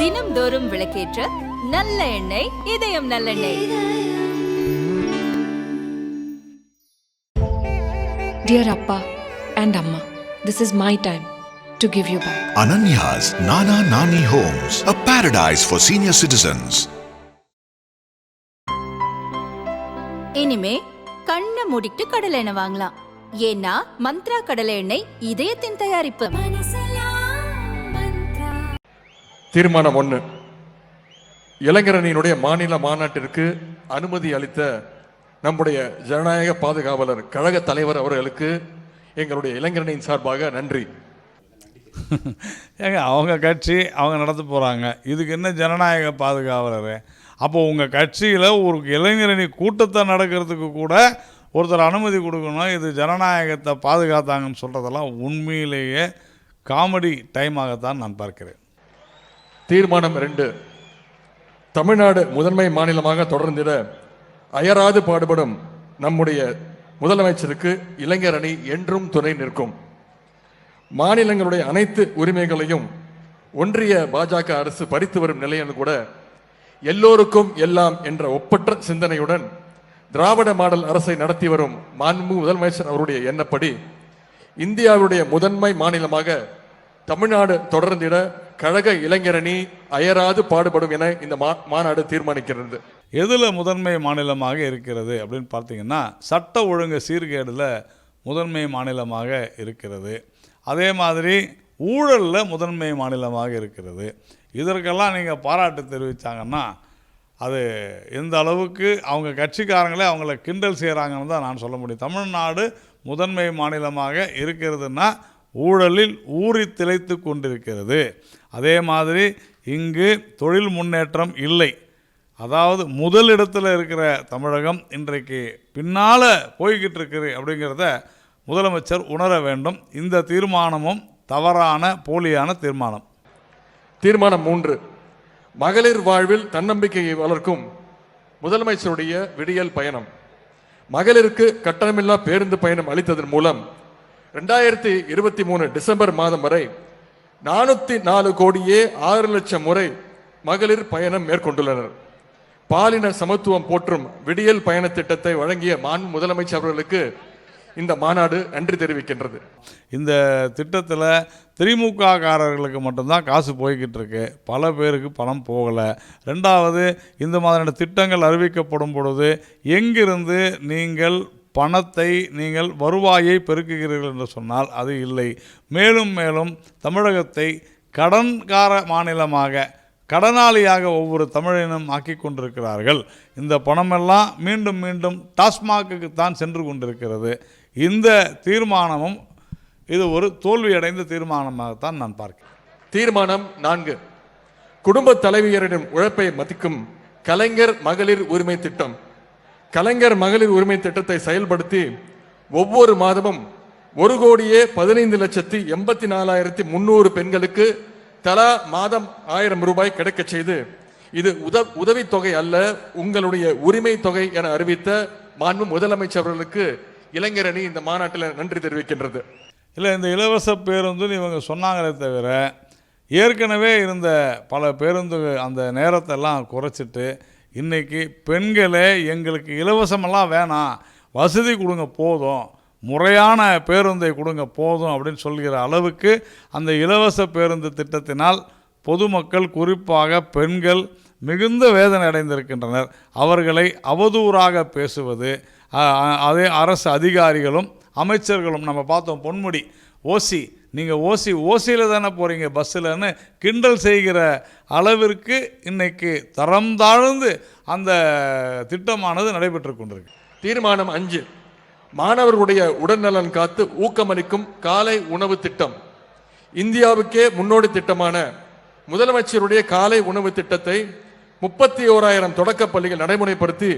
தினம்தோறும் விளக்கேற்ற நல்ல எண்ணெய் இதயம் நல்லெண்ணெய் Dear Appa and Amma, this is my time to give you back. Ananya's Nana Nani Homes, a paradise for senior citizens. இனிமே கண்ணை மூடிட்டு கடலை எண்ணெய் வாங்கலாம் ஏன்னா மந்த்ரா கடலை எண்ணெய் இதயத்தின் தயாரிப்பு தீர்மானம் ஒன்று இளைஞரணியினுடைய மாநில மாநாட்டிற்கு அனுமதி அளித்த நம்முடைய ஜனநாயக பாதுகாவலர் கழக தலைவர் அவர்களுக்கு எங்களுடைய இளைஞரணியின் சார்பாக நன்றி. ஏங்க அவங்க கட்சி அவங்க நடத்த போகிறாங்க இதுக்கு என்ன ஜனநாயக பாதுகாவலர்? அப்போ உங்கள் கட்சியில் ஒரு இளைஞரணி கூட்டத்தை நடக்கிறதுக்கு கூட ஒருத்தர் அனுமதி கொடுக்கணும். இது ஜனநாயகத்தை பாதுகாத்தாங்கன்னு சொல்கிறதெல்லாம் உண்மையிலேயே காமெடி டைமாகத்தான் நான் பார்க்கிறேன். தீர்மானம் ரெண்டு தமிழ்நாடு முதன்மை மாநிலமாக தொடர்ந்திட அயராது பாடுபடும் நம்முடைய முதலமைச்சருக்கு இளைஞர் அணி என்றும் துணை நிற்கும். மாநிலங்களுடைய அனைத்து உரிமைகளையும் ஒன்றிய பாஜக அரசு பறித்து வரும் நிலையில் கூட எல்லோருக்கும் எல்லாம் என்ற ஒப்பற்ற சிந்தனையுடன் திராவிட மாடல் அரசை நடத்தி வரும் மாண்பு முதலமைச்சர் அவருடைய எண்ணப்படி இந்தியாவுடைய முதன்மை மாநிலமாக தமிழ்நாடு தொடர்ந்திட கழக இளைஞரணி அயராது பாடுபடும் என இந்த மா- மாநாடு தீர்மானிக்கிறது. எதில் முதன்மை மாநிலமாக இருக்கிறது அப்படின்னு பார்த்தீங்கன்னா சட்ட ஒழுங்கு சீர்கேடில் முதன்மை மாநிலமாக இருக்கிறது. அதே மாதிரி ஊழலில் முதன்மை மாநிலமாக இருக்கிறது. இதற்கெல்லாம் நீங்கள் பாராட்டு தெரிவித்தாங்கன்னா அது எந்த அளவுக்கு அவங்க கட்சிக்காரங்களே அவங்கள கிண்டல் செய்கிறாங்கன்னு தான் நான் சொல்ல முடியும். தமிழ்நாடு முதன்மை மாநிலமாக இருக்கிறதுன்னா ஊழலில் ஊறி திளைத்து கொண்டிருக்கிறது. அதே மாதிரி இங்கு தொழில் முன்னேற்றம் இல்லை. அதாவது முதலிடத்தில் இருக்கிற தமிழகம் இன்றைக்கு பின்னால் போய்கிட்டு இருக்குது அப்படிங்கிறத முதலமைச்சர் உணர வேண்டும். இந்த தீர்மானமும் தவறான போலியான தீர்மானம். தீர்மானம் மூன்று. மகளிர் வாழ்வில் தன்னம்பிக்கையை வளர்க்கும் முதலமைச்சருடைய விடியல் பயணம். மகளிருக்கு கட்டணமில்லா பேருந்து பயணம் அளித்ததன் மூலம் ரெண்டாயிரத்தி இருபத்தி மூணு டிசம்பர் மாதம் வரை நானூத்தி நாலு கோடியே ஆறு லட்சம் முறை மகளிர் பயணம் மேற்கொண்டுள்ளனர். பாலின சமத்துவம் போற்றும் விடியல் பயண திட்டத்தை வழங்கிய மாண் முதலமைச்சர் அவர்களுக்கு இந்த மாநாடு நன்றி தெரிவிக்கின்றது. இந்த திட்டத்தில் திமுககாரர்களுக்கு மட்டும்தான் காசு போய்கிட்டு இருக்கு பல பேருக்கு பணம் போகலை. ரெண்டாவது இந்த மாதிரியான திட்டங்கள் அறிவிக்கப்படும் பொழுது எங்கிருந்து நீங்கள் பணத்தை நீங்கள் வருவாயை பெருக்குகிறீர்கள் என்று சொன்னால் அது இல்லை. மேலும் மேலும் தமிழகத்தை கடன்கார மாநிலமாக கடனாளியாக ஒவ்வொரு தமிழனும் ஆக்கி கொண்டிருக்கிறார்கள். இந்த பணமெல்லாம் மீண்டும் மீண்டும் டாஸ்மாகுக்கு தான் சென்று கொண்டிருக்கிறது. இந்த தீர்மானமும் இது ஒரு தோல்வியடைந்த தீர்மானமாகத்தான் நான் பார்க்கிறேன். தீர்மானம் நான்கு. குடும்ப தலைவியரிடம் உழைப்பை மதிக்கும் கலைஞர் மகளிர் உரிமை திட்டம். கலைஞர் மகளிர் உரிமை திட்டத்தை செயல்படுத்தி ஒவ்வொரு மாதமும் ஒரு கோடியே பதினைந்து லட்சத்தி எண்பத்தி நாலாயிரத்தி முன்னூறு பெண்களுக்கு தலா மாதம் ஆயிரம் ரூபாய் கிடைக்கச் செய்து இது உத உதவித்தொகை அல்ல உங்களுடைய உரிமை தொகை என அறிவித்த மாண்பு முதலமைச்சர் அவர்களுக்கு இளைஞரணி இந்த மாநாட்டில் நன்றி தெரிவிக்கின்றது. இல்லை இந்த இலவச பேருந்துன்னு இவங்க சொன்னாங்களே தவிர ஏற்கனவே இருந்த பல பேருந்து அந்த நேரத்தெல்லாம் குறைச்சிட்டு இன்றைக்கி பெண்களே எங்களுக்கு இலவசமெல்லாம் வேணாம். வசதி கொடுங்க போதும். முறையான பேருந்தை கொடுங்க போதும் அப்படின்னு சொல்கிற அளவுக்கு அந்த இலவச பேருந்து திட்டத்தினால் பொதுமக்கள் குறிப்பாக பெண்கள் மிகுந்த வேதனை அடைந்திருக்கின்றனர். அவர்களை அவதூறாக பேசுவது அதே அரசு அதிகாரிகளும் அமைச்சர்களும் நம்ம பார்த்தோம் பொன்முடி. ஓசி நீங்கள் ஓசி ஓசியில் தானே போகிறீங்க பஸ்ஸில்னு கிண்டல் செய்கிற அளவிற்கு இன்றைக்கு தரம் தாழ்ந்து அந்த திட்டமானது நடைபெற்று கொண்டிருக்கு. தீர்மானம் அஞ்சு மாணவர்களுடைய உடல்நலன் காத்து ஊக்கமளிக்கும் காலை உணவு திட்டம். இந்தியாவுக்கே முன்னோடி திட்டமான முதலமைச்சருடைய காலை உணவு திட்டத்தை முப்பத்தி ஓராயிரம் தொடக்கப் பள்ளிகள் நடைமுறைப்படுத்தி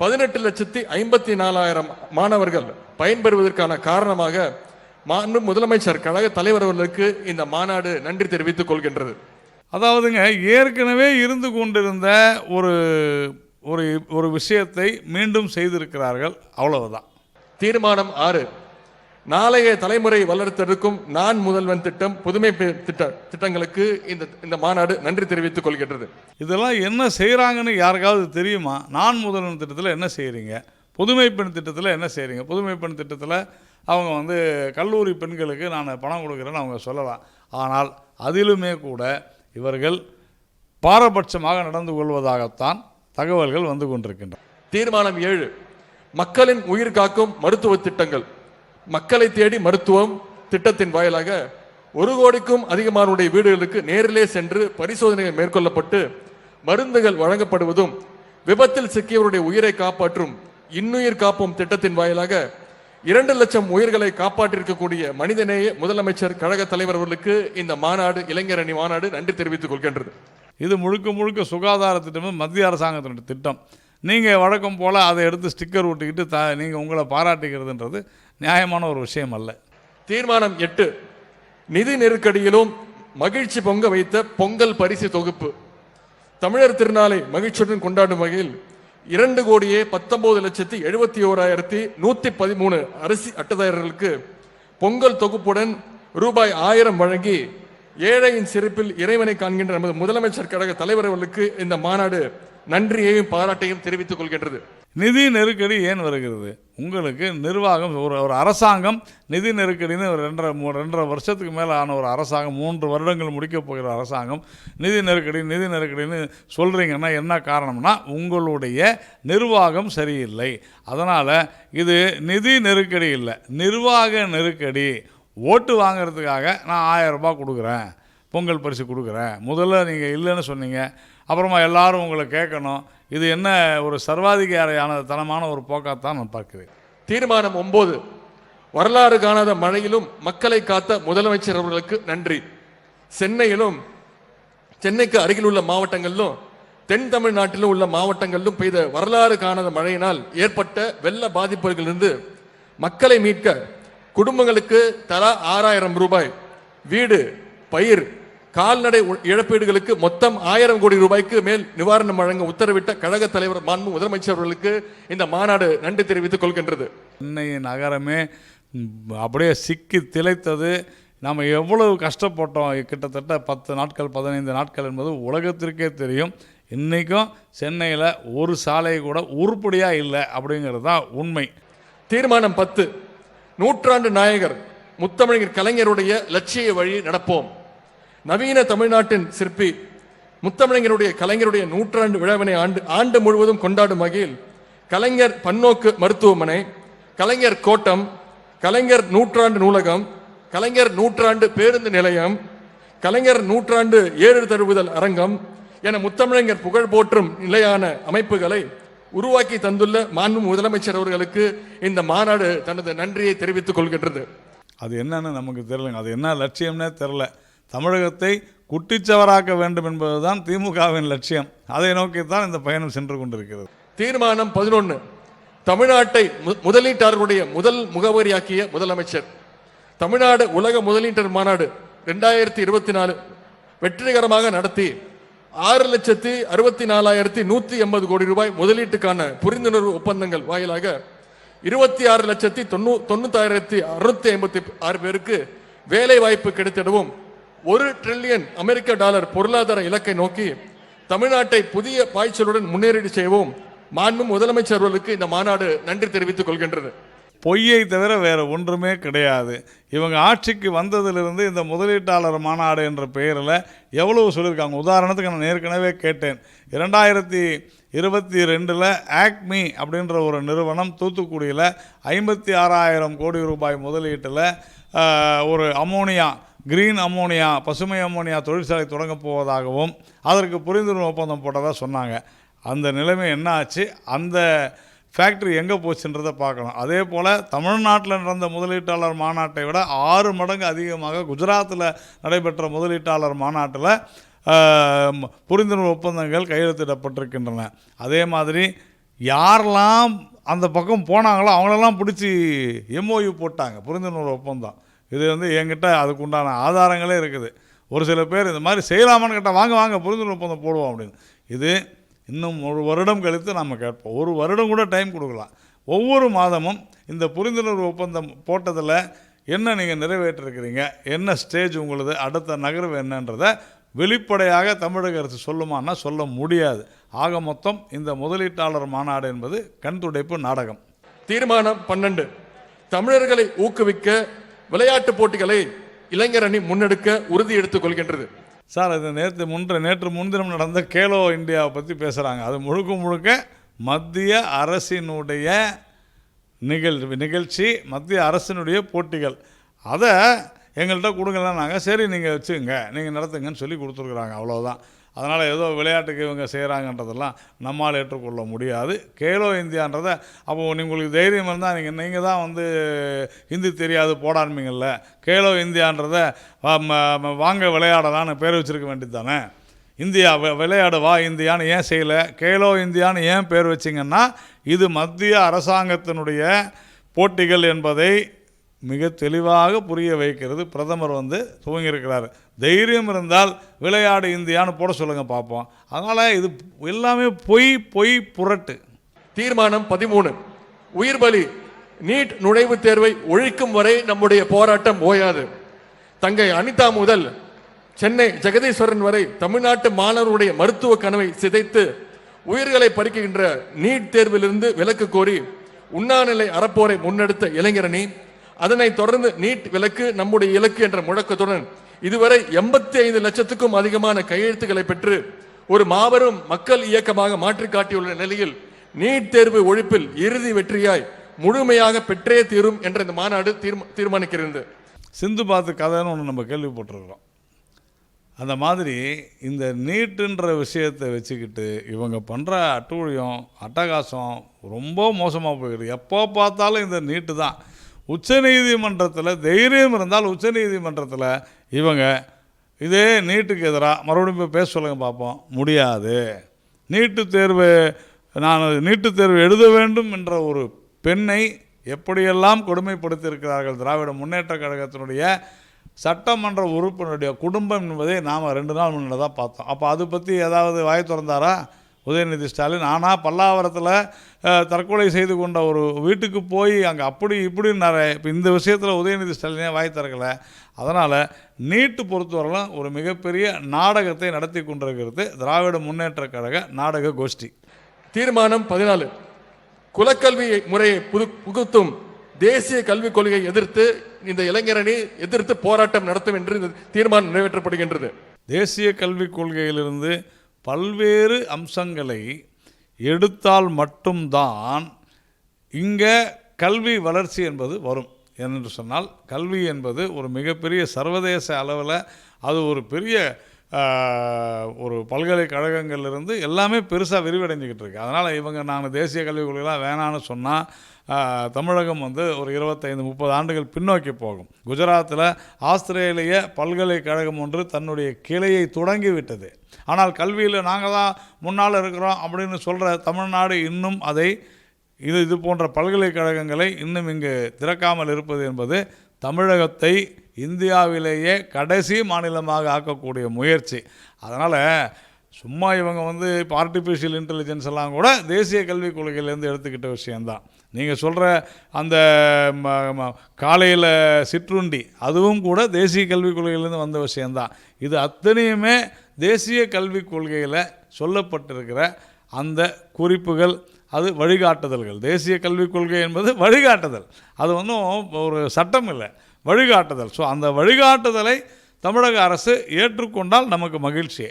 பதினெட்டு லட்சத்தி ஐம்பத்தி நாலாயிரம் மாணவர்கள் பயன்பெறுவதற்கான காரணமாக மாண்பு முதலமைச்சர் கழக தலைவர் அவர்களுக்கு இந்த மாநாடு நன்றி தெரிவித்துக் கொள்கின்றது. அதாவதுங்க ஏற்கனவே இருந்து கொண்டிருந்த ஒரு ஒரு ஒரு விஷயத்தை மீண்டும் செய்திருக்கிறார்கள். அவ்வளவுதான். தீர்மானம் ஆறு. நாளைய தலைமுறை வளர்த்தெடுக்கும் நான் முதல்வன் திட்டம் புதுமை திட்ட திட்டங்களுக்கு இந்த இந்த மாநாடு நன்றி தெரிவித்துக் கொள்கின்றது. இதெல்லாம் என்ன செய்கிறாங்கன்னு யாருக்காவது தெரியுமா? நான் முதல்வன் திட்டத்தில் என்ன செய்கிறீங்க புதுமை பெண் திட்டத்தில் என்ன செய்கிறீங்க புதுமை பெண் திட்டத்தில் அவங்க வந்து கல்லூரி பெண்களுக்கு நான் பணம் கொடுக்குறேன்னு அவங்க சொல்லலாம். ஆனால் அதிலுமே கூட இவர்கள் பாரபட்சமாக நடந்து கொள்வதாகத்தான் தகவல்கள் வந்து கொண்டிருக்கின்றன. தீர்மானம் ஏழு. மக்களின் உயிர் காக்கும் மருத்துவ திட்டங்கள். மக்களை தேடி மருத்துவம் திட்டத்தின் வாயிலாக ஒரு கோடிக்கும் அதிகமானுடைய வீடுகளுக்கு நேரிலே சென்று பரிசோதனைகள் மேற்கொள்ளப்பட்டு மருந்துகள் வழங்கப்படுவதும் விபத்தில் சிக்கியவருடைய உயிரை காப்பாற்றும் இன்னுயிர் காப்போம் திட்டத்தின் வாயிலாக இரண்டு லட்சம் உயிர்களை காப்பாற்றிருக்கக்கூடிய மனிதநேய முதலமைச்சர் கழக தலைவர் அவர்களுக்கு இந்த மாநாடு இளைஞர் அணி மாநாடு நன்றி தெரிவித்துக் கொள்கின்றது. இது முழுக்க முழுக்க சுகாதார திட்டம் மத்திய அரசாங்கத்தினுடைய திட்டம். நீங்கள் வழக்கம் போல் அதை எடுத்து ஸ்டிக்கர் ஒட்டிக்கிட்டு த நீங்கள் உங்களை பாராட்டிக்கிறதுன்றது நியாயமான ஒரு விஷயம் அல்ல. தீர்மானம் எட்டு. நிதி நெருக்கடியிலும் மகிழ்ச்சி பொங்க வைத்த பொங்கல் பரிசு தொகுப்பு. தமிழர் திருநாளை மகிழ்ச்சியுடன் கொண்டாடும் வகையில் இரண்டு கோடியே பத்தொன்பது லட்சத்தி எழுபத்தி ஓராயிரத்தி நூத்தி பதிமூணு அரிசி அட்டதாரர்களுக்கு பொங்கல் தொகுப்புடன் ரூபாய் ஆயிரம் வழங்கி ஏழையின் சிறப்பில் இறைவனை காண்கின்ற நமது முதலமைச்சர் கழக தலைவர் அவர்களுக்கு இந்த மாநாடு நன்றியையும் பாராட்டையும் தெரிவித்துக் கொள்கின்றது. நிதி நெருக்கடி ஏன் வருகிறது? உங்களுக்கு நிர்வாகம் ஒரு ஒரு அரசாங்கம் நிதி நெருக்கடின்னு ஒரு ரெண்டரை மூ ரெண்டரை வருஷத்துக்கு மேலே ஆன ஒரு அரசாங்கம் மூன்று வருடங்கள் முடிக்கப் போகிற அரசாங்கம் நிதி நெருக்கடி நிதி நெருக்கடின்னு சொல்கிறீங்கன்னா என்ன காரணம்னா உங்களுடைய நிர்வாகம் சரியில்லை. அதனால் இது நிதி நெருக்கடி இல்லை நிர்வாக நெருக்கடி. ஓட்டு வாங்கிறதுக்காக நான் ஆயிரம் ரூபாய் கொடுக்குறேன் பொங்கல் பரிசு கொடுக்குறேன். முதல்ல நீங்கள் இல்லைன்னு சொன்னீங்க அப்புறமா எல்லாரும் உங்களை கேட்கணும் இது என்ன ஒரு சர்வாதிகாரியான தனமான ஒரு போக்காத்தான் நான் பார்க்குறேன். தீர்மானம் ஒன்பது வரலாறு காணாத மழையிலும் மக்களை காத்த முதலமைச்சர் அவர்களுக்கு நன்றி. சென்னையிலும் சென்னைக்கு அருகில் உள்ள மாவட்டங்களிலும் தென் தமிழ்நாட்டிலும் உள்ள மாவட்டங்களிலும் பெய்த வரலாறு காணாத மழையினால் ஏற்பட்ட வெள்ள பாதிப்புகளிலிருந்து மக்களை மீட்க குடும்பங்களுக்கு தலா ஆறாயிரம் ரூபாய் வீடு பயிர் கால்நடை இழப்பீடுகளுக்கு மொத்தம் ஆயிரம் கோடி ரூபாய்க்கு மேல் நிவாரணம் வழங்க உத்தரவிட்ட கழக தலைவர் மாண்பு முதலமைச்சர் அவர்களுக்கு இந்த மாநாடு நன்றி தெரிவித்துக் கொள்கின்றது. சென்னை நகரமே அப்படியே சிக்கி திளைத்தது. நாம் எவ்வளவு கஷ்டப்பட்டோம். கிட்டத்தட்ட பத்து நாட்கள் பதினைந்து நாட்கள் என்பது உலகத்திற்கே தெரியும். இன்றைக்கும் சென்னையில் ஒரு சாலை கூட உருப்படியாக இல்லை அப்படிங்கிறது தான் உண்மை. தீர்மானம் பத்து. நூற்றாண்டு நாயகர் முத்தமிழர் கலைஞருடைய லட்சிய வழி நடப்போம். நவீன தமிழ்நாட்டின் சிற்பி முத்தமிழருடைய கலைஞருடைய நூற்றாண்டு விழாவினை ஆண்டு ஆண்டு முழுவதும் கொண்டாடும் வகையில் கலைஞர் பன்னோக்கு மருத்துவமனை கலைஞர் கோட்டம் கலைஞர் நூற்றாண்டு நூலகம் கலைஞர் நூற்றாண்டு பேருந்து நிலையம் கலைஞர் நூற்றாண்டு ஏழு தழுவுதல் அரங்கம் என முத்தமிழங்கர் புகழ் போற்றும் நிலையான அமைப்புகளை உருவாக்கி தந்துள்ள மாண்பு முதலமைச்சர் அவர்களுக்கு இந்த மாநாடு தனது நன்றியை தெரிவித்துக் கொள்கின்றது. அது என்னன்னு நமக்கு தெரியலங்க. அது என்ன லட்சியம்னே தெரில தமிழகத்தை குட்டிச்சவராக்க வேண்டும் என்பதுதான் திமுகவின் லட்சியம். அதை நோக்கித்தான் இந்த பயணம் சென்று கொண்டிருக்கிறது. தீர்மானம் பதினொன்று தமிழ்நாட்டை முதலீட்டாளர்களுடைய முதல் முகவரியாக்கிய முதலமைச்சர். தமிழ்நாடு உலக முதலீட்டர் மாநாடு ரெண்டாயிரத்தி இருபத்தி நாலு வெற்றிகரமாக நடத்தி ஆறு லட்சத்தி அறுபத்தி நாலாயிரத்தி நூற்றி எண்பது கோடி ரூபாய் முதலீட்டுக்கான புரிந்துணர்வு ஒப்பந்தங்கள் வாயிலாக இருபத்தி ஆறு லட்சத்தி தொண்ணூ தொண்ணூத்தாயிரத்தி அறுநூத்தி ஐம்பத்தி ஆறு பேருக்கு வேலை வாய்ப்பு கிடைத்திடவும் ஒரு ட்ரில்லியன் அமெரிக்க டாலர் பொருளாதார இலக்கை நோக்கி தமிழ்நாட்டை புதிய பாய்ச்சலுடன் முன்னேறி செய்வோம். மாண்பும் முதலமைச்சர் அவர்களுக்கு இந்த மாநாடு நன்றி தெரிவித்துக் கொள்கின்றது. பொய்யை தவிர வேறு ஒன்றுமே கிடையாது. இவங்க ஆட்சிக்கு வந்ததிலிருந்து இந்த முதலீட்டாளர் மாநாடு என்ற பெயரில் எவ்வளவு சொல்லியிருக்காங்க. உதாரணத்துக்கு நான் ஏற்கனவே கேட்டேன். இரண்டாயிரத்தி இருபத்தி ரெண்டில் ஆக்மி அப்படின்ற ஒரு நிறுவனம் தூத்துக்குடியில் ஐம்பத்தி ஆறாயிரம் கோடி ரூபாய் முதலீட்டில் ஒரு அமோனியா கிரீன் அமோனியா பசுமை அமோனியா தொழிற்சாலை தொடங்கப் போவதாகவும் அதற்கு புரிந்துணர்வு ஒப்பந்தம் போட்டதாக சொன்னாங்க. அந்த நிலைமை என்ன ஆச்சு? அந்த ஃபேக்ட்ரி எங்கே போச்சுன்றதை பார்க்கணும். அதே போல் தமிழ்நாட்டில் நடந்த முதலீட்டாளர் மாநாட்டை விட ஆறு மடங்கு அதிகமாக குஜராத்தில் நடைபெற்ற முதலீட்டாளர் மாநாட்டில் புரிந்துணர்வு ஒப்பந்தங்கள் கையெழுத்திடப்பட்டிருக்கின்றன. அதே மாதிரி யாரெல்லாம் அந்த பக்கம் போனாங்களோ அவங்களெல்லாம் பிடிச்சி எம்ஓயு போட்டாங்க புரிந்துணர்வு ஒப்பந்தம். இது வந்து என்கிட்ட அதுக்கு உண்டான ஆதாரங்களே இருக்குது. ஒரு சில பேர் இந்த மாதிரி செய்யலாமான்னு கேட்டால் வாங்க வாங்க புரிந்துணர்வு ஒப்பந்தம் போடுவோம் அப்படின்னு. இது இன்னும் ஒரு வருடம் கழித்து நம்ம கேட்போம். ஒரு வருடம் கூட டைம் கொடுக்கலாம். ஒவ்வொரு மாதமும் இந்த புரிந்துணர்வு ஒப்பந்தம் போட்டதில் என்ன நீங்கள் நிறைவேற்றிருக்கிறீங்க? என்ன ஸ்டேஜ் உங்களுது? அடுத்த நகர்வு என்னன்றதை வெளிப்படையாக தமிழக அரசு சொல்லுமான்னா சொல்ல முடியாது. ஆக மொத்தம் இந்த முதலீட்டாளர் மாநாடு என்பது கண் துடைப்பு நாடகம். தீர்மானம் பன்னெண்டு. தமிழர்களை ஊக்குவிக்க விளையாட்டு போட்டிகளை இளைஞர் அணி முன்னெடுக்க உறுதி எடுத்துக் கொள்கின்றது. சார் அது நேற்று முன்ற நேற்று முன்தினம் நடந்த கேலோ இந்தியாவை பற்றி பேசுகிறாங்க அது முழுக்க முழுக்க மத்திய அரசினுடைய நிகழ்வு நிகழ்ச்சி மத்திய அரசினுடைய போட்டிகள். அதை எங்கள்கிட்ட கொடுங்கலாம் நாங்கள் சரி நீங்கள் வச்சுங்க நீங்கள் நடத்துங்கன்னு சொல்லி கொடுத்துருக்குறாங்க. அவ்வளோதான் அதனால் ஏதோ விளையாட்டுக்கு இவங்க செய்கிறாங்கன்றதெல்லாம் நம்மால் ஏற்றுக்கொள்ள முடியாது. கேலோ இந்தியான்றதை அப்போது உங்களுக்கு தைரியம் இருந்தால் நீங்கள் நீங்கள் தான் வந்து ஹிந்தி தெரியாது போடான்மீங்கள்ல கேலோ இந்தியான்றதை வாங்க விளையாடலான்னு பேர் வச்சுருக்க வேண்டியது தானே இந்தியா விளையாடு வா இந்தியான்னு ஏன் செய்யலை? கேலோ இந்தியான்னு ஏன் பேர் வச்சிங்கன்னா இது மத்திய அரசாங்கத்தினுடைய போட்டிகள் என்பதை மிக தெளிவாக புரிய வைக்கிறது. பிரதமர் வந்து துவங்கியிருக்கிறார். தைரியம் இருந்தால் விளையாடு இந்தியான்னு போட சொல்லுங்கள் பார்ப்போம் அதனால் இது எல்லாமே பொய் பொய் புரட்டு. தீர்மானம் பதிமூணு. உயிர் பலி நீட் நுழைவுத் தேர்வை ஒழிக்கும் வரை நம்முடைய போராட்டம் ஓயாது. தங்கை அனிதா முதல் சென்னை ஜெகதீஸ்வரன் வரை தமிழ்நாட்டு மாணவருடைய மருத்துவ கனவை சிதைத்து உயிர்களை பறிக்கின்ற நீட் தேர்விலிருந்து விலக்கு கோரி உண்ணாநிலை அறப்போரை முன்னெடுத்த இளைஞரணி அதனை தொடர்ந்து நீட் விலக்கு நம்முடைய இலக்கு என்ற முழக்கத்துடன் இதுவரை எண்பத்தி ஐந்து லட்சத்துக்கும் அதிகமான கையெழுத்துக்களை பெற்று ஒரு மாபெரும் மக்கள் இயக்கமாக மாற்றி காட்டியுள்ள நிலையில் நீட் தேர்வு ஒழிப்பில் இறுதி வெற்றியாய் முழுமையாக பெற்றே தீரும் என்ற இந்த மாநாடு தீர்மா- தீர்மானிக்கிறது. சிந்து பாத்து கதைன்னு ஒன்று நம்ம கேள்விப்பட்டிருக்கிறோம். அந்த மாதிரி இந்த நீட்டுன்ற விஷயத்தை வச்சுக்கிட்டு இவங்க பண்ணுற அட்டூழியம் அட்டகாசம் ரொம்ப மோசமாக போயிடுது. எப்போ பார்த்தாலும் இந்த நீட்டு தான் உச்சநீதிமன்றத்தில் தைரியம் இருந்தால் உச்சநீதிமன்றத்தில் இவங்க இதே நீட்டுக்கு எதிராக மறுபடியும் போய் பேச சொல்லுங்க பார்ப்போம் முடியாது. நீட்டு தேர்வு நான் நீட்டு தேர்வு எழுத வேண்டும் என்ற ஒரு பெண்ணை எப்படியெல்லாம் கொடுமைப்படுத்தியிருக்கிறார்கள் திராவிட முன்னேற்ற கழகத்தினுடைய சட்டமன்ற உறுப்பினருடைய குடும்பம் என்பதை நாம் ரெண்டு நாள் முன்னாடி தான் பார்த்தோம். அப்போ அதை பற்றி ஏதாவது வாய் திறந்தாரா? உதயநிதி ஸ்டாலின். ஆனால் பல்லாவரத்தில் தற்கொலை செய்து கொண்ட ஒரு வீட்டுக்கு போய் அங்கே அப்படி இப்படின்னு நிறைய இப்போ இந்த விஷயத்தில் உதயநிதி ஸ்டாலினே வாய் திறக்கலை. அதனால் நீட்டு பொறுத்தவரையிலும் ஒரு மிகப்பெரிய நாடகத்தை நடத்தி கொண்டிருக்கிறது திராவிட முன்னேற்ற கழக நாடக கோஷ்டி. தீர்மானம் பதினாலு. குலக்கல்வி முறையை புது புகுத்தும் தேசிய கல்விக் கொள்கையை எதிர்த்து இந்த இளைஞரணி எதிர்த்து போராட்டம் நடத்தும் என்று தீர்மானம் நிறைவேற்றப்படுகின்றது. தேசிய கல்விக் கொள்கையிலிருந்து பல்வேறு அம்சங்களை எடுத்தால் மட்டும்தான் இங்கே கல்வி வளர்ச்சி என்பது வரும். என்று சொன்னால் கல்வி என்பது ஒரு மிகப்பெரிய சர்வதேச அளவில் அது ஒரு பெரிய ஒரு பல்கலைக்கழகங்கள்லேருந்து எல்லாமே பெருசாக விரிவடைஞ்சிக்கிட்டு இருக்கு. அதனால் இவங்க நான் தேசிய கல்விக் கொள்கைலாம் வேணான்னு சொன்னால் தமிழகம் வந்து ஒரு இருபத்தைந்து முப்பது ஆண்டுகள் பின்னோக்கி போகும். குஜராத்தில் ஆஸ்திரேலிய பல்கலைக்கழகம் ஒன்று தன்னுடைய கிளையை தொடங்கி விட்டது. ஆனால் கல்வியில் நாங்கள் தான் முன்னால் இருக்கிறோம் அப்படின்னு சொல்கிற தமிழ்நாடு இன்னும் அதை இது இது போன்ற பல்கலைக்கழகங்களை இன்னும் இங்கு திறக்காமல் இருப்பது என்பது தமிழகத்தை இந்தியாவிலேயே கடைசி மாநிலமாக ஆக்கக்கூடிய முயற்சி. அதனால் சும்மா இவங்க வந்து இப்போ ஆர்டிஃபிஷியல் இன்டெலிஜென்ஸ் எல்லாம் கூட தேசிய கல்விக் கொள்கையிலேருந்து எடுத்துக்கிட்ட விஷயந்தான் நீங்கள் சொல்கிற அந்த காலையில் சிற்றுண்டி அதுவும் கூட தேசிய கல்விக் கொள்கையிலேருந்து வந்த விஷயந்தான் இது அத்தனையுமே தேசிய கல்விக் கொள்கையில் சொல்லப்பட்டிருக்கிற அந்த குறிப்புகள் அது வழிகாட்டுதல்கள். தேசிய கல்விக் கொள்கை என்பது வழிகாட்டுதல். அது ஒன்றும் ஒரு சட்டம் இல்லை. வழிகாட்டுதல். ஸோ அந்த வழிகாட்டுதலை தமிழக அரசு ஏற்றுக்கொண்டால் நமக்கு மகிழ்ச்சியே.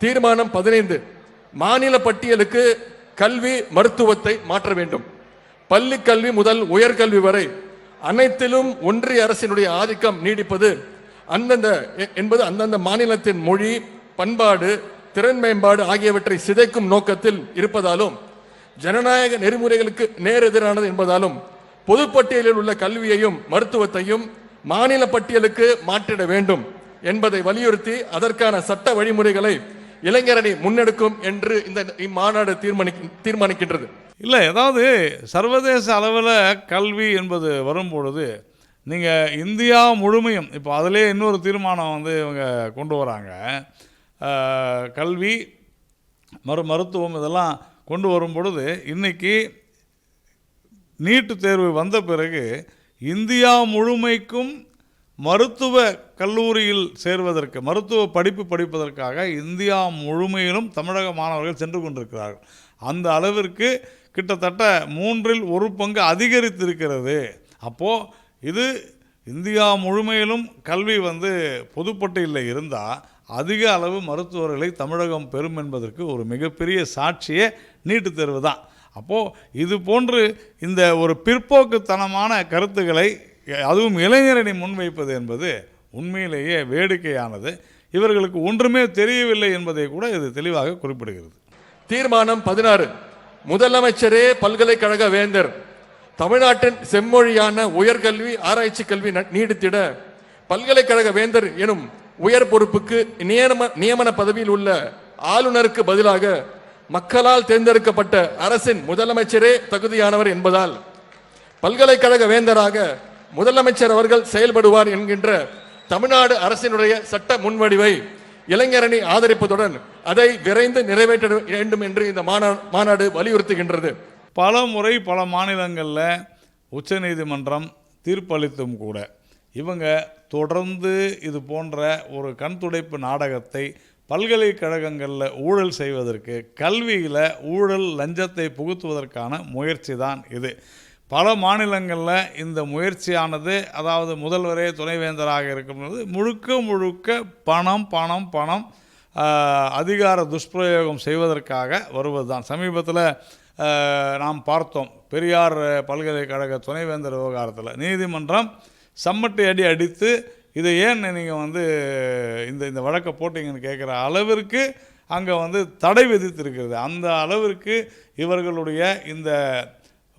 தீர்மானம் பதினைந்து. மாநில பட்டியலுக்கு கல்வி மருத்துவத்தை மாற்ற வேண்டும். பள்ளி கல்வி முதல் உயர்கல்வி வரை அனைத்திலும் ஒன்றிய அரசினுடைய ஆதிக்கம் நீடிப்பது அந்தந்த என்பது அந்தந்த மாநிலத்தின் மொழி பண்பாடு திறன் மேம்பாடு ஆகியவற்றை சிதைக்கும் நோக்கத்தில் இருப்பதாலும் ஜனநாயக நெறிமுறைகளுக்கு நேர் எதிரானது என்பதாலும் பொதுப்பட்டியலில் உள்ள கல்வியையும் மருத்துவத்தையும் மாநில பட்டியலுக்கு மாற்றிட வேண்டும் என்பதை வலியுறுத்தி அதற்கான சட்ட வழிமுறைகளை இளைஞரணி முன்னெடுக்கும் என்று இந்த இம்மாநாடு தீர்மானி தீர்மானிக்கின்றது. இல்லை ஏதாவது சர்வதேச அளவில் கல்வி என்பது வரும்பொழுது நீங்கள் இந்தியா முழுமையும் இப்போ அதிலே இன்னொரு தீர்மானம் வந்து இவங்க கொண்டு வராங்க. கல்வி மறு மருத்துவம் இதெல்லாம் கொண்டு வரும் பொழுது இன்றைக்கி நீட்டு தேர்வு வந்த பிறகு இந்தியா முழுமைக்கும் மருத்துவ கல்லூரியில் சேர்வதற்கு மருத்துவ படிப்பு படிப்பதற்காக இந்தியா முழுமையிலும் தமிழக மாணவர்கள் சென்று கொண்டிருக்கிறார்கள். அந்த அளவிற்கு கிட்டத்தட்ட மூன்றில் ஒரு பங்கு அதிகரித்திருக்கிறது. அப்போது இது இந்தியா முழுமையிலும் கல்வி வந்து பொதுப்பட்டியலில் இருந்தால் அதிக அளவு மருத்துவர்களை தமிழகம் பெறும் என்பதற்கு ஒரு மிகப்பெரிய சாட்சியே நீட்டுத் தேர்வு தான். அப்போது இது போன்று இந்த ஒரு பிற்போக்குத்தனமான கருத்துக்களை அதுவும் இளைஞரணி முன்வைப்பது என்பது உண்மையிலேயே வேடிக்கையானது. இவர்களுக்கு ஒன்றுமே தெரியவில்லை என்பதை கூட இது தெளிவாக குறிப்பிடுகிறது. தீர்மானம் பதினாறு. முதலமைச்சரே பல்கலைக்கழக வேந்தர். தமிழ்நாட்டின் செம்மொழியான உயர்கல்வி ஆராய்ச்சி கல்வி நீடித்திட பல்கலைக்கழக வேந்தர் எனும் உயர் பொறுப்புக்கு நியமன நியமன பதவியில் உள்ள ஆளுநருக்கு பதிலாக மக்களால் தேர்ந்தெடுக்கப்பட்ட அரசின் முதலமைச்சரே தகுதியானவர் என்பதால் பல்கலைக்கழக வேந்தராக முதலமைச்சர் அவர்கள் செயல்படுவார் என்கின்ற தமிழ்நாடு அரசினுடைய சட்ட முன்வடிவை இளைஞரணி ஆதரிப்பதுடன் அதை விரைந்து நிறைவேற்ற வேண்டும் என்று இந்த மாநாடு வலியுறுத்துகின்றது. பல முறை பல மாநிலங்களில் உச்சநீதிமன்றம் தீர்ப்பளித்தும் கூட இவங்க தொடர்ந்து இது போன்ற ஒரு கண் துடைப்பு நாடகத்தை பல்கலைக்கழகங்களில் ஊழல் செய்வதற்கு கல்வியில் ஊழல் லஞ்சத்தை புகுத்துவதற்கான முயற்சி தான் இது. பல மாநிலங்களில் இந்த முயற்சியானது அதாவது முதல்வரே துணைவேந்தராக இருக்கும்போது முழுக்க முழுக்க பணம் பணம் பணம் அதிகார துஷ்பிரயோகம் செய்வதற்காக வருவது தான் சமீபத்தில் நாம் பார்த்தோம் பெரியார் பல்கலைக்கழக துணைவேந்தர் விவகாரத்தில். நீதிமன்றம் சம்மட்டி அடி அடித்து இதை ஏன் நீங்கள் வந்து இந்த இந்த வழக்கை போட்டிங்கன்னு கேட்குற அளவிற்கு அங்கே வந்து தடை விதித்திருக்கிறது. அந்த அளவிற்கு இவர்களுடைய இந்த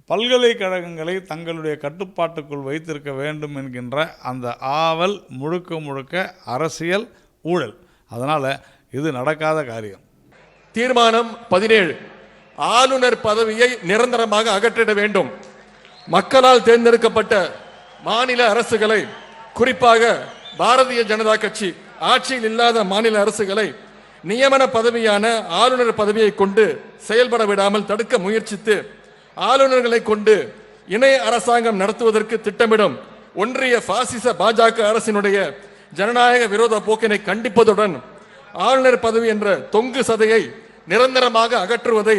பல்கலைக்கழகங்களை தங்களுடைய கட்டுப்பாட்டுக்குள் வைத்திருக்க வேண்டும் என்கின்ற அந்த ஆவல் முழுக்க முழுக்க அரசியல் ஊழல். அதனால் இது நடக்காத காரியம். தீர்மானம் பதினேழு. ஆளுநர் பதவியை நிரந்தரமாக அகற்றிட வேண்டும். மக்களால் தேர்ந்தெடுக்கப்பட்ட மாநில அரசுகளை குறிப்பாக பாரதிய ஜனதா கட்சி ஆட்சியில் இல்லாத மாநில அரசுகளை நியமன பதவியான ஆளுநர் பதவியை கொண்டு செயல்பட விடாமல் தடுக்க முயற்சித்து ஆளுநர்களை கொண்டு இணை அரசாங்கம் நடத்துவதற்கு திட்டமிடும் ஒன்றிய பாசிச பாஜக அரசினுடைய ஜனநாயக விரோத போக்கினை கண்டிப்பதுடன் ஆளுநர் பதவி என்ற தொங்கு சதையை நிரந்தரமாக அகற்றுவதை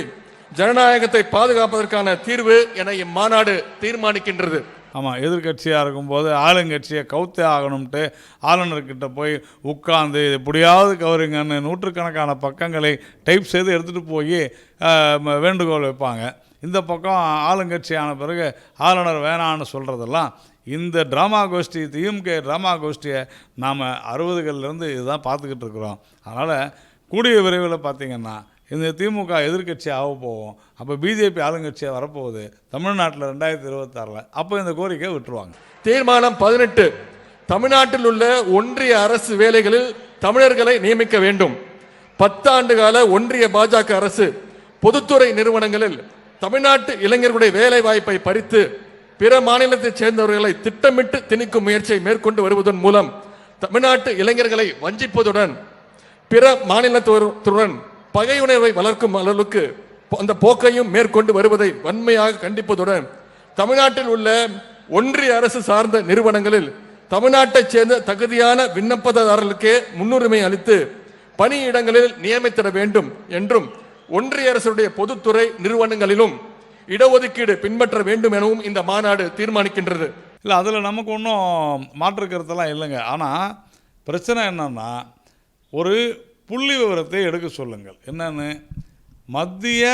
ஜனநாயகத்தை பாதுகாப்பதற்கான தீர்வு என இம்மாநாடு தீர்மானிக்கின்றது. ஆமாம் எதிர்கட்சியாக இருக்கும்போது ஆளுங்கட்சியை கவுத்தே ஆகணும்ட்டு ஆளுநர்கிட்ட போய் உட்காந்து இது எப்படியாவது கவருங்கன்னு நூற்றுக்கணக்கான பக்கங்களை டைப் செய்து எடுத்துகிட்டு போய் வேண்டுகோள் வைப்பாங்க. இந்த பக்கம் ஆளுங்கட்சி ஆன பிறகு ஆளுநர் வேணான்னு சொல்கிறதெல்லாம் இந்த ட்ராமா கோஷ்டி டிஎம்கே ட்ராமா கோஷ்டியை நாம் அறுபதுகள்லேருந்து இதுதான் பார்த்துக்கிட்டு இருக்கிறோம். அதனால் கூடிய விரைவில் பார்த்தீங்கன்னா இந்த திமுக எதிர்கட்சி ஆக போவோம் அப்போ பிஜேபி ஆளுங்கட்சியாக வரப்போகுது. தமிழ்நாட்டில் ரெண்டாயிரத்தி இருபத்தாறில். அப்போ இந்த கோரிக்கை விட்டுருவாங்க. தீர்மானம் பதினெட்டு. தமிழ்நாட்டில் உள்ள ஒன்றிய அரசு வேலைகளில் தமிழர்களை நியமிக்க வேண்டும். பத்தாண்டு கால ஒன்றிய பாஜக அரசு பொதுத்துறை நிறுவனங்களில் தமிழ்நாட்டு இளைஞர்களுடைய வேலை வாய்ப்பை பறித்து பிற மாநிலத்தைச் சேர்ந்தவர்களை திட்டமிட்டு திணிக்கும் முயற்சியை மேற்கொண்டு வருவதன் மூலம் தமிழ்நாட்டு இளைஞர்களை வஞ்சிப்பதுடன் பிற மாநிலத்துடன் பகையுணர்வை வளர்க்கும் அளவுக்கு அந்த போக்கையும் மேற்கொண்டு வருவதை வன்மையாக கண்டிப்பதுடன் தமிழ்நாட்டில் உள்ள ஒன்றிய அரசு சார்ந்த நிறுவனங்களில் தமிழ்நாட்டைச் சேர்ந்த தகுதியான விண்ணப்பதாரர்களுக்கே முன்னுரிமை அளித்து பணியிடங்களில் நியமித்திட வேண்டும் என்றும் ஒன்றிய அரசுடைய பொதுத்துறை நிறுவனங்களிலும் இடஒதுக்கீடு பின்பற்ற வேண்டும் எனவும் இந்த மாநாடு தீர்மானிக்கின்றது. இல்லை அதில் நமக்கு ஒன்றும் மாற்று கருத்தெல்லாம் இல்லைங்க. ஆனால் பிரச்சனை என்னன்னா ஒரு புள்ளி விவரத்தை எடுக்க சொல்லுங்கள். என்னென்னு? மத்திய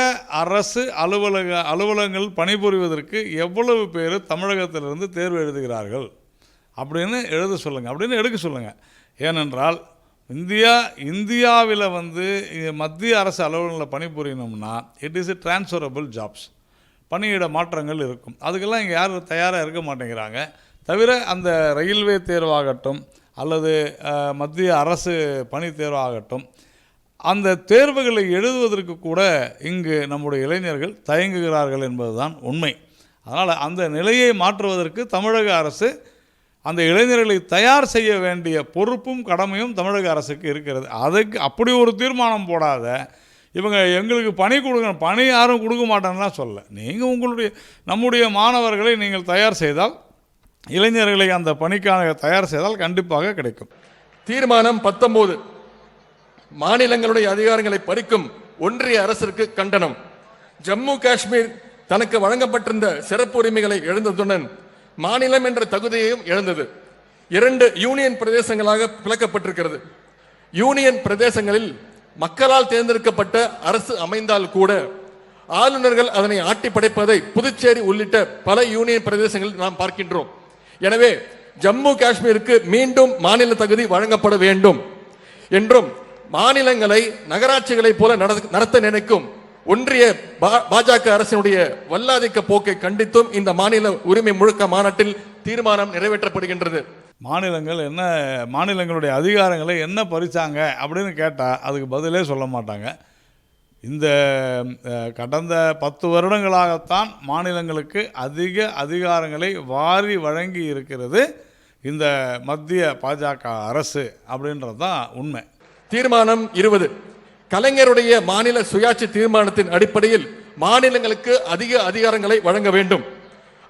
அரசு அலுவலக அலுவலகங்கள் பணிபுரிவதற்கு எவ்வளவு பேர் தமிழகத்திலிருந்து தேர்வு எழுதுகிறார்கள்? அப்படின்னு எழுத சொல்லுங்கள் அப்படின்னு எடுக்க சொல்லுங்கள் ஏனென்றால் இந்தியா இந்தியாவில் வந்து மத்திய அரசு அலுவலகங்களில் பணிபுரியணும்னா இட் இஸ் டிரான்ஸ்ஃபரபிள் ஜாப்ஸ் பணியிட மாற்றங்கள் இருக்கும். அதுக்கெல்லாம் இங்கே யாரும் தயாராக இருக்க மாட்டேங்கிறாங்க. தவிர அந்த ரயில்வே தேர்வாகட்டும் அல்லது மத்திய அரசு பணி தேர்வாகட்டும் அந்த தேர்வுகளை எழுதுவதற்கு கூட இங்கு நம்முடைய இளைஞர்கள் தயங்குகிறார்கள் என்பதுதான் உண்மை. அதனால் அந்த நிலையை மாற்றுவதற்கு தமிழக அரசு அந்த இளைஞர்களை தயார் செய்ய வேண்டிய பொறுப்பும் கடமையும் தமிழக அரசுக்கு இருக்கிறது. அதுக்கு அப்படி ஒரு தீர்மானம் போடாத இவங்க எங்களுக்கு பணி கொடுங்க பணி யாரும் கொடுக்க மாட்டேன்னா சொல்ல. நீங்கள் உங்களுடைய நம்முடைய மாணவர்களை நீங்கள் தயார் செய்தால் இளைஞர்களை அந்த பணிக்கான தயார் செய்தால் கண்டிப்பாக கிடைக்கும். தீர்மானம் பத்தொன்பது மாநிலங்களுடைய அதிகாரங்களை பறிக்கும் ஒன்றிய அரசிற்கு கண்டனம். ஜம்மு காஷ்மீர் தனக்கு வழங்கப்பட்டிருந்த சிறப்பு உரிமைகளை இழந்ததுடன் மாநிலம் என்ற தகுதியையும் இழந்தது. இரண்டு யூனியன் பிரதேசங்களாக பிளக்கப்பட்டிருக்கிறது. யூனியன் பிரதேசங்களில் மக்களால் தேர்ந்தெடுக்கப்பட்ட அரசு அமைந்தால் கூட ஆளுநர்கள் அதனை ஆட்டி படைப்பதை புதுச்சேரி உள்ளிட்ட பல யூனியன் பிரதேசங்களில் நாம் பார்க்கின்றோம். எனவே ஜம்மு காஷ்மீருக்கு மீண்டும் மாநில தகுதி வழங்கப்பட வேண்டும் என்றும் மாநிலங்களை நகராட்சிகளைப் போல நடத்த நினைக்கும் ஒன்றிய பா- பாஜக அரசினுடைய வல்லாதிக்க போக்கை கண்டித்தும் இந்த மாநில உரிமை முழுக்க மாநாட்டில் தீர்மானம் நிறைவேற்றப்படுகின்றது. மாநிலங்கள் என்ன மாநிலங்களுடைய அதிகாரங்களை என்ன பறிச்சாங்க அப்படின்னு கேட்டால் அதுக்கு பதிலே சொல்ல மாட்டாங்க. இந்த கடந்த பத்து வருடங்களாகத்தான் மாநிலங்களுக்கு அதிக அதிகாரங்களை வாரி வழங்கி இருக்கிறது இந்த மத்திய பாஜக அரசு அப்படின்றது தான் உண்மை. தீர்மானம் இருபது. கலைஞருடைய மாநில சுயாட்சி தீர்மானத்தின் அடிப்படையில் மாநிலங்களுக்கு அதிக அதிகாரங்களை வழங்க வேண்டும்.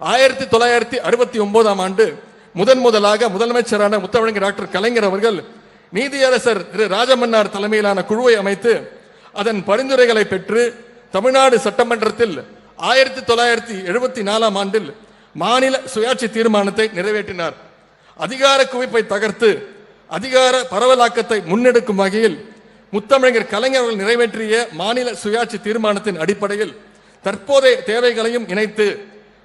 ஆயிரத்தி தொள்ளாயிரத்தி அறுபத்தி ஒன்பதாம் ஆண்டு முதன் முதலாக முதலமைச்சரான முத்தமிழங்க டாக்டர் கலைஞர் அவர்கள் நீதியரசர் திரு ராஜமன்னார் தலைமையிலான குழுவை அமைத்து அதன் பரிந்துரைகளை பெற்று தமிழ்நாடு சட்டமன்றத்தில் ஆயிரத்தி தொள்ளாயிரத்தி எழுபத்தி நாலாம் ஆண்டில் மாநில சுயாட்சி தீர்மானத்தை நிறைவேற்றினார். அதிகார குவிப்பை தகர்த்து அதிகார பரவலாக்கத்தை முன்னெடுக்கும் வகையில் முத்தமிழர் கலைஞர்கள் நிறைவேற்றிய மாநில சுயாட்சி தீர்மானத்தின் அடிப்படையில் தற்போதைய தேவைகளையும் இணைத்து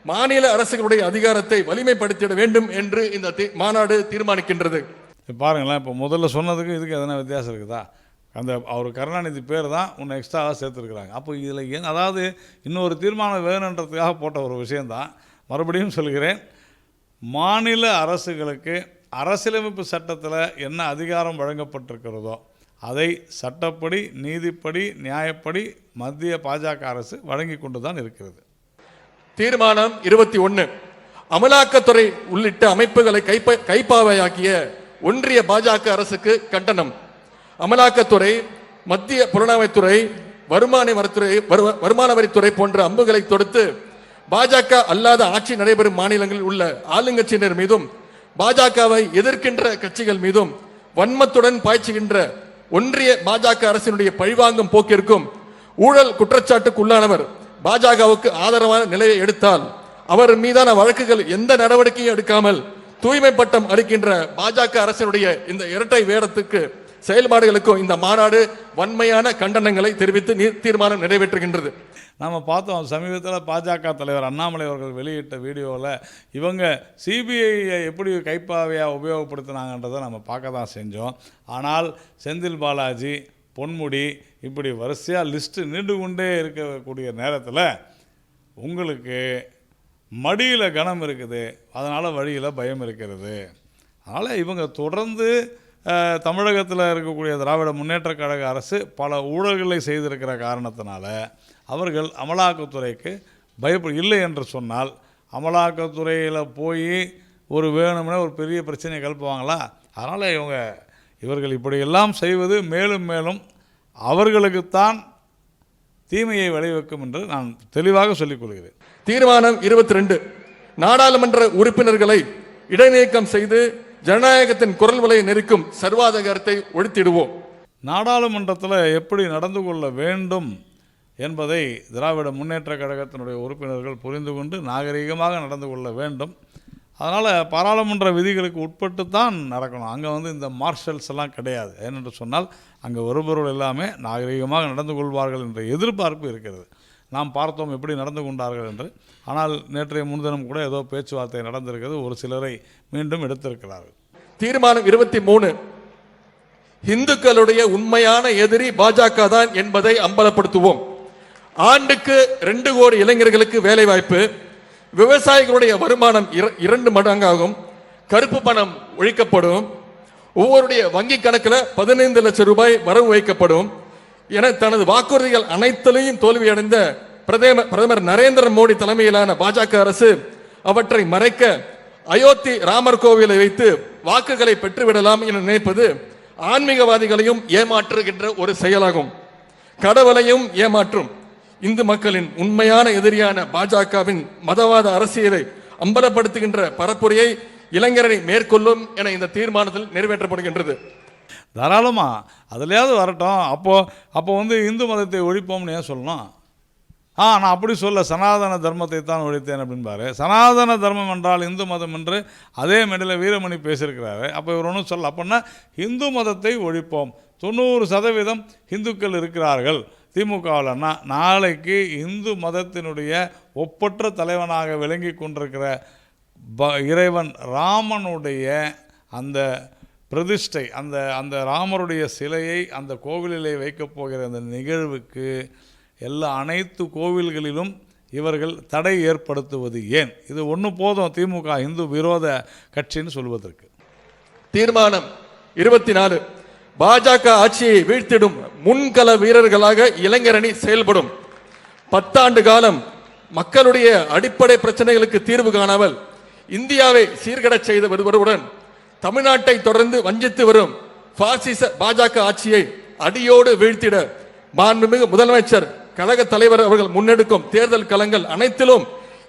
மாநில அரசுகளுடைய அதிகாரத்தை வலிமைப்படுத்திட வேண்டும் என்று இந்த மாநாடு தீர்மானிக்கின்றது. பாருங்களேன் இப்போ முதல்ல சொன்னதுக்கு இதுக்கு எதனா வித்தியாசம் இருக்குதா? அந்த அவர் கருணாநிதி பேர் தான் உன்னை எக்ஸ்ட்ராவாக சேர்த்துருக்குறாங்க. அப்போ இதில் ஏன் அதாவது இன்னொரு தீர்மானம் வேணுன்றதுக்காக போட்ட ஒரு விஷயந்தான் மறுபடியும் சொல்கிறேன் மாநில அரசுகளுக்கு அரசியலமைப்பு சட்டத்தில் என்ன அதிகாரம் வழங்கப்பட்டிருக்கிறதோ அதை சட்டப்படி நீதிப்படி நியாயப்படி மத்திய பாஜக அரசு வழங்கி கொண்டு தான் இருக்கிறது. தீர்மானம் இருபத்தி ஒன்று அமலாக்கத்துறை உள்ளிட்ட அமைப்புகளை கைப்ப கைப்பாவையாக்கிய ஒன்றிய பாஜக அரசுக்கு கண்டனம். அமலாக்கத்துறை மத்திய புலனாய்வுத்துறை வருமான வரித்துறை வருமான வரித்துறை போன்ற அம்புகளை தொடுத்து பாஜக அல்லாத ஆட்சி நடைபெறும் மாநிலங்களில் உள்ள ஆளுங்கட்சியினர் மீதும் பாஜகவை எதிர்க்கின்ற கட்சிகள் மீதும் வன்மத்துடன் பாய்ச்சுகின்ற ஒன்றிய பாஜக அரசினுடைய பழிவாங்கும் போக்கிற்கும் ஊழல் குற்றச்சாட்டுக்கு உள்ளானவர் பாஜகவுக்கு ஆதரவான நிலையை எடுத்தால் அவர் மீதான வழக்குகள் எந்த நடவடிக்கையும் எடுக்காமல் தூய்மை பட்டம் அளிக்கின்ற பாஜக அரசினுடைய இந்த இரட்டை வேடத்துக்கு செயல்பாடுகளுக்கும் இந்த மாநாடு வன்மையான கண்டனங்களை தெரிவித்து தீர்மானம் நிறைவேற்றுகின்றது. நம்ம பார்த்தோம் சமீபத்தில் பாஜக தலைவர் அண்ணாமலை அவர்கள் வெளியிட்ட வீடியோவில் இவங்க சிபிஐயை எப்படி கைப்பாவையாக உபயோகப்படுத்தினாங்கன்றதை நம்ம பார்க்க தான் செஞ்சோம். ஆனால் செந்தில் பாலாஜி பொன்முடி இப்படி வரிசையாக லிஸ்ட்டு நீண்டு கொண்டே இருக்கக்கூடிய நேரத்தில் உங்களுக்கு மடியில் கனம் இருக்குது அதனால் வழியில் பயம் இருக்கிறது. அதனால் இவங்க தொடர்ந்து தமிழகத்தில் இருக்கக்கூடிய திராவிட முன்னேற்றக் கழக அரசு பல ஊழல்களை செய்திருக்கிற காரணத்தினால அவர்கள் அமலாக்கத்துறைக்கு பயப்ப இல்லை என்று சொன்னால் அமலாக்கத்துறையில் போய் ஒரு வேணும்னே ஒரு பெரிய பிரச்சனையை கிளப்புவாங்களா? அதனால் இவங்க இவர்கள் இப்படியெல்லாம் செய்வது மேலும் மேலும் அவர்களுக்குத்தான் தீமையை விளைவிக்கும் என்று நான் தெளிவாக சொல்லிக் கொள்கிறேன். தீர்மானம் இருபத்தி ரெண்டு. நாடாளுமன்ற உறுப்பினர்களை இடைநீக்கம் செய்து ஜனநாயகத்தின் குரல் விலையை நெருக்கும் சர்வாதிகாரத்தை ஒழித்திடுவோம். நாடாளுமன்றத்தில் எப்படி நடந்து கொள்ள வேண்டும் என்பதை திராவிட முன்னேற்றக் கழகத்தினுடைய உறுப்பினர்கள் புரிந்து கொண்டு நாகரிகமாக நடந்து கொள்ள வேண்டும். அதனால் பாராளுமன்ற விதிகளுக்கு உட்பட்டு தான் நடக்கணும். அங்கே வந்து இந்த மார்ஷல்ஸ் எல்லாம் கிடையாது. ஏனென்று சொன்னால் அங்கே வருபவர்கள் எல்லாமே நாகரிகமாக நடந்து கொள்வார்கள் என்ற எதிர்பார்ப்பு இருக்கிறது. நாம் பார்த்தோம் எப்படி நடந்து கொண்டார்கள் என்று. ஆனால் நேற்றைய முன்தினம் கூட ஏதோ பேச்சுவார்த்தை நடந்திருக்கிறது. ஒரு சிலரை மீண்டும் எடுத்திருக்கிறார்கள். தீர்மானம் இருபத்தி மூணு. இந்துக்களுடைய உண்மையான எதிரி பாஜக தான் என்பதை அம்பலப்படுத்துவோம். ஆண்டுக்கு ரெண்டு கோடி இளைஞர்களுக்கு வேலை வாய்ப்பு விவசாயிகளுடைய வருமானம் இர- இரண்டு மடங்காகும். கருப்பு பணம் ஒழிக்கப்படும். ஒவ்வொருடைய வங்கி கணக்கில் பதினைந்து லட்சம் ரூபாய் வரவு வைக்கப்படும். என தனது வாக்குறுதிகள் அனைத்திலையும் தோல்வியடைந்த பிரதமர் பிரதமர் நரேந்திர மோடி தலைமையிலான பாஜக அரசு அவற்றை மறைக்க அயோத்தி ராமர் கோவிலை வைத்து வாக்குகளை பெற்றுவிடலாம் என நினைப்பது ஆன்மீகவாதிகளையும் ஏமாற்றுகின்ற ஒரு செயலாகும். கடவுளையும் ஏமாற்றும். இந்து மக்களின் உண்மையான எதிரியான பாஜகவின் மதவாத அரசியலை அம்பலப்படுத்துகின்ற பரப்புரையை இளைஞரணி மேற்கொள்ளும் என இந்த தீர்மானத்தில் நிறைவேற்றப்படுகின்றது. தாராளமாக அதுலேயாவது வரட்டும். அப்போது அப்போ வந்து இந்து மதத்தை ஒழிப்போம்னு ஏன் சொல்லணும்? ஆ நான் அப்படி சொல்ல சனாதன தர்மத்தை தான் ஒழித்தேன் அப்படின்பாரு. சனாதன தர்மம் என்றால் இந்து மதம் என்று அதே மேடையில் வீரமணி பேசியிருக்கிறாரு. அப்போ இவர் ஒன்றும் சொல்ல அப்படின்னா இந்து மதத்தை ஒழிப்போம். தொண்ணூறு சதவீதம் இந்துக்கள் இருக்கிறார்கள். திமுகவில்னா நாளைக்கு இந்து மதத்தினுடைய ஒப்பற்ற தலைவனாக விளங்கி கொண்டிருக்கிற ப இறைவன் ராமனுடைய அந்த பிரதிஷ்டை அந்த அந்த ராமருடைய சிலையை அந்த கோவிலிலே வைக்கப் போகிற அந்த நிகழ்வுக்கு எல்லா அனைத்து கோவில்களிலும் இவர்கள் தடை ஏற்படுத்துவது ஏன்? இது ஒன்று போதும் திமுக இந்து விரோத கட்சின்னு சொல்வதற்கு. தீர்மானம் இருபத்தி நாலு பாஜக ஆட்சியை வீழ்த்திடும் முன்கள வீரர்களாக இளைஞரணி செயல்படும். பத்தாண்டு காலம் மக்களுடைய அடிப்படை பிரச்சனைகளுக்கு தீர்வு காணாமல் இந்தியாவை சீர்கடச் செய்து வருவதுடன் தமிழ்நாட்டை தொடர்ந்து வஞ்சித்து வரும் பாசிச பாஜக ஆட்சியை அடியோடு வீழ்த்திட மாண்புமிகு முதலமைச்சர் கழக தலைவர் அவர்கள் முன்னெடுக்கும் தேர்தல் களங்கள் அனைத்திலும்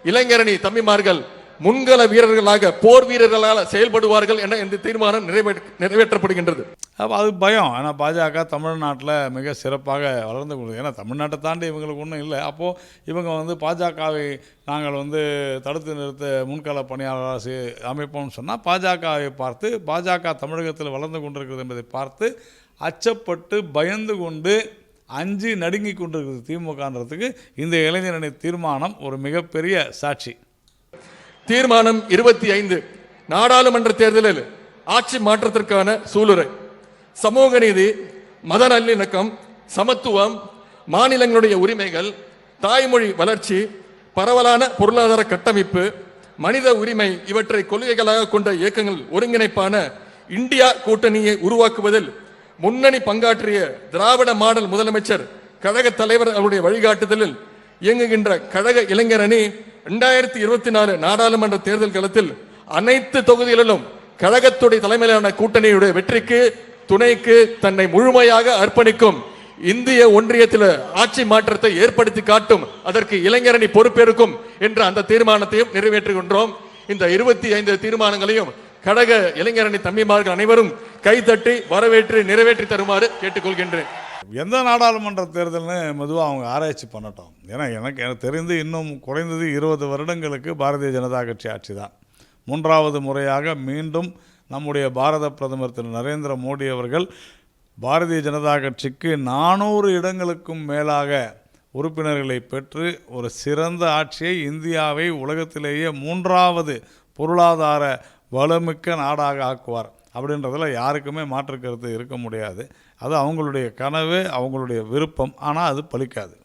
இளைஞரணி தம்பிமார்கள் முன்கள வீரர்களாக போர் வீரர்களாக செயல்படுவார்கள் என இந்த தீர்மானம் நிறைவே- நிறைவேற்றப்படுகின்றது. அப்போ அது பயம். ஏன்னா பாஜக தமிழ்நாட்டில் மிக சிறப்பாக வளர்ந்து கொள்ளுது ஏன்னா தமிழ்நாட்டை தாண்டி இவங்களுக்கு ஒன்றும் இல்லை. அப்போது இவங்க வந்து பாஜகவை நாங்கள் வந்து தடுத்து நிறுத்த முன்கள பணியாளராக அமைப்போம்னு சொன்னால் பாஜகவை பார்த்து பாஜக தமிழகத்தில் வளர்ந்து கொண்டிருக்கிறது என்பதை பார்த்து அச்சப்பட்டு பயந்து கொண்டு அஞ்சு நடுங்கி கொண்டிருக்கிறது திமுகன்றதுக்கு இந்த இளைஞரணி தீர்மானம் ஒரு மிகப்பெரிய சாட்சி. தீர்மானம் இருபத்தி ஐந்து. நாடாளுமன்ற தேர்தலில் ஆட்சி மாற்றத்திற்கான சூளுரை. சமூக நீதி மத நல்லிணக்கம் சமத்துவம் மாநிலங்களுடைய உரிமைகள் தாய்மொழி வளர்ச்சி பரவலான பொருளாதார கட்டமைப்பு மனித உரிமை இவற்றை கொள்கைகளாக கொண்ட இயக்கங்கள் ஒருங்கிணைப்பான இந்தியா கூட்டணியை உருவாக்குவதில் முன்னணி பங்காற்றிய திராவிட மாடல் முதலமைச்சர் கழக தலைவர் அவருடைய வழிகாட்டுதலில் இயங்குகின்ற கழக இளைஞரணி இரண்டாயிரத்தி இருபத்தி நாலு நாடாளுமன்ற தேர்தல் களத்தில் அனைத்து தொகுதிகளிலும் கழகத்துடைய தலைமையிலான கூட்டணியுடைய வெற்றிக்கு துணைக்கு தன்னை முழுமையாக அர்ப்பணிக்கும் இந்திய ஒன்றியத்தில் ஆட்சி மாற்றத்தை ஏற்படுத்தி காட்டும் அதற்கு இளைஞரணி பொறுப்பேற்கும் என்ற அந்த தீர்மானத்தையும் நிறைவேற்றுகின்றோம். இந்த இருபத்தி ஐந்து தீர்மானங்களையும் கழக இளைஞரணி தம்பிமார்கள் அனைவரும் கைதட்டி வரவேற்று நிறைவேற்றி தருமாறு கேட்டுக்கொள்கின்றேன். எந்த நாடாளுமன்ற தேர்தல்னு மெதுவாக அவங்க ஆராய்ச்சி பண்ணட்டும். ஏன்னா எனக்கு எனக்கு தெரிந்து இன்னும் குறைந்தது இருபது வருடங்களுக்கு பாரதிய ஜனதா கட்சி ஆட்சி தான். மூன்றாவது முறையாக மீண்டும் நம்முடைய பாரத பிரதமர் திரு நரேந்திர மோடி அவர்கள் பாரதிய ஜனதா கட்சிக்கு நானூறு இடங்களுக்கும் மேலாக உறுப்பினர்களை பெற்று ஒரு சிறந்த ஆட்சியை இந்தியாவை உலகத்திலேயே மூன்றாவது பொருளாதார வளமிக்க நாடாக ஆக்குவார். அப்படின்றதுல யாருக்குமே மாற்று கருத்து இருக்க முடியாது. அது அவங்களுடைய கனவு அவங்களுடைய விருப்பம். ஆனால் அது பலிக்காது.